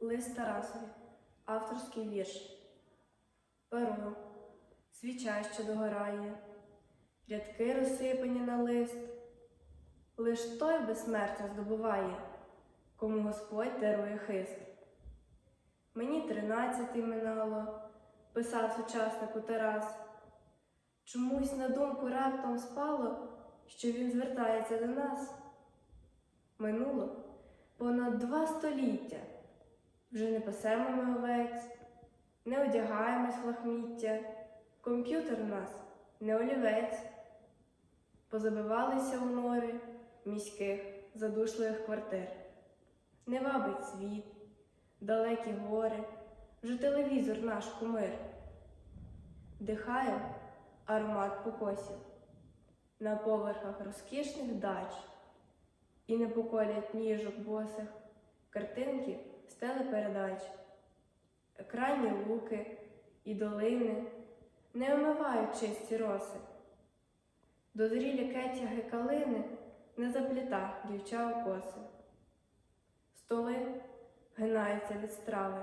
Лист Тарасові, авторський вірш. Перо, свіча, що догорає, рядки розсипані на лист. Лиш той безсмертя здобуває, кому Господь дарує хист. Мені тринадцятий минало, писав сучаснику Тарас. Чомусь на думку раптом спало, що він звертається до нас. Минуло понад два століття. Вже не пасемо ми овець, не одягаємось лахміття, комп'ютер у нас не олівець. Позабивалися у нори міських задушливих квартир. Не вабить світ, далекі гори, вже телевізор наш кумир. Дихає аромат покосів на поверхах розкішних дач і не поколять ніжок босих картинки з телепередач. Екранні луки і долини не омивають чисті роси. Дозрілі кетяги калини не запліта дівча у коси. Столи гинаються від страви,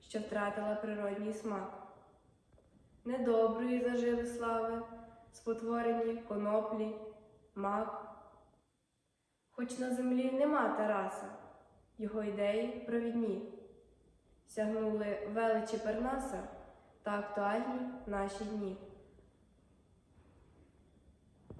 що втратила природній смак. Недоброї зажили слави, спотворені коноплі, мак. Хоч на землі нема Тараса, його ідеї провідні, сягнули величі Пернаса та актуальні наші дні.